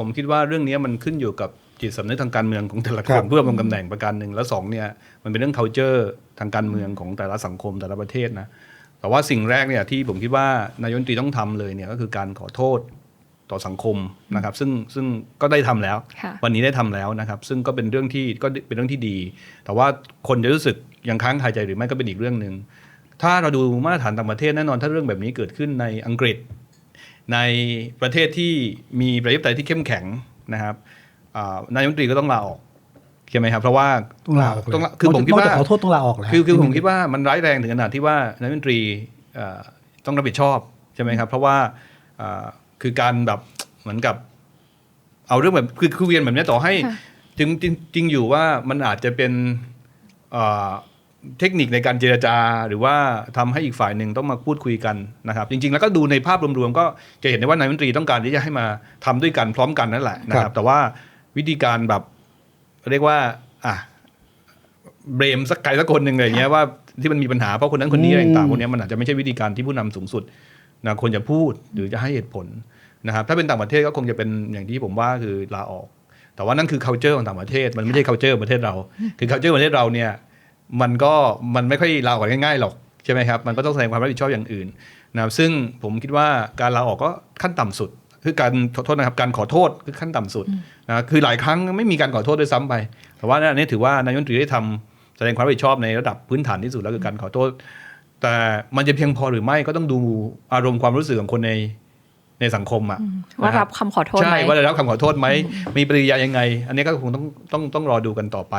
ผมคิดว่าเรื่องนี้มันขึ้นอยู่กับจิตสำนึกทางการเมืองของแต่ละคครันบเพื่อดำรงตำแหน่งประการหนึ่งแล้วสองเนี่ยมันเป็นเรื่อง culture ทางการเมืองของแต่ละสังคมแต่ละประเทศนะแต่ว่าสิ่งแรกเนี่ยที่ผมคิดว่านายกรัฐมนตรีต้องทำเลยเนี่ยก็คือการขอโทษต่อสังคมนะครับ ซึ่งซึ่งก็ได้ทำแล้วค่ะวันนี้ได้ทำแล้วนะครับ ซึ่งก็เป็นเรื่องที่ก็เป็นเรื่องที่ดี แต่ว่าคนจะรู้สึกยังค้างคาใจหรือไม่ก็เป็นอีกเรื่องหนึ่งถ้าเราดูมาตรฐานต่างประเทศแน่นอนถ้าเรื่องแบบนี้เกิดขึ้นในอังกฤษ ในประเทศที่มีประชาธิปไตยที่เข้มแข็งนะครับอ่านายกรัฐมนตรีก็ต้องลาออกใช่ไหมครับเพราะว่าต้องลาออกเลยต้องลาคือผมคิดนกว่าจกขอโทษต้องลาออกแล้วคือคือผมคิดว่ามันร้ายแรงถึงขนาดที่ว่านายกรัฐมนตรีเอ่อต้องรับผิดชอบใช่ไหมครับ เพราะว่าเอ่อคือการแบบเหมือนกับ เอาเรื่องแบบคือคือเวียนแบบนี้ต่อให้ค่ะจริงจริงจริงอยู่ว่ามันอาจจะเป็น เอ่อเทคนิคในการเจรจา หรือว่าทำให้อีกฝ่ายหนึ่งต้องมาพูดคุยกันนะครับ จริง ๆ แล้วก็ดูในภาพรวมๆก็จะเห็นได้ว่านายกรัฐมนตรีต้องการที่จะให้มาทำด้วยกันพร้อมกันนั่นแหละนะคครัรับบแต่ว่าวิธีการแบบเรียกว่าอะเบรมสักใครสักคนหนึ่งอะไรเงี้ยว่าที่มันมีปัญหาเพราะคนนั้นคนนี้อะไรต่างๆพวกเนี้ยมันอาจจะไม่ใช่วิธีการที่ผู้นำสูงสุดนะควรจะพูดหรือจะให้เหตุผลนะครับ ถ้าเป็นต่างประเทศก็คงจะเป็นอย่างที่ผมว่าคือลาออก แต่ว่านั่นคือ culture ของต่างประเทศ มันไม่ใช่ culture ประเทศเรา คือ culture ประเทศเราเนี่ย มันก็มันไม่ค่อยลาออกง่ายๆหรอกใช่ไหมครับมันก็ต้องแสดงความรับผิดชอบอย่างอื่นนะครับซึ่งผมคิดว่าการลาออกก็ขั้นต่ำสุด คือการขอโทษนะครับการขอโทษคือขั้นต่ำสุดนะคือหลายครั้งไม่มีการขอโทษด้วยซ้ำไป แต่ว่าอันนี้ถือว่านายกรัฐมนตรีได้ทำแสดงความรับผิดชอบในระดับพื้นฐานที่สุดแล้วคือการขอโทษ แต่มันจะเพียงพอหรือไม่ก็ต้องดูอารมณ์ความรู้สึกของคนในในสังคมอะว่านะครับคำขอโทษไหมใช่ว่าได้รับคำขอโทษไหมมีปฏิกิริยายังไง อันนี้ก็คงต้องต้องต้องรอดูกันต่อไป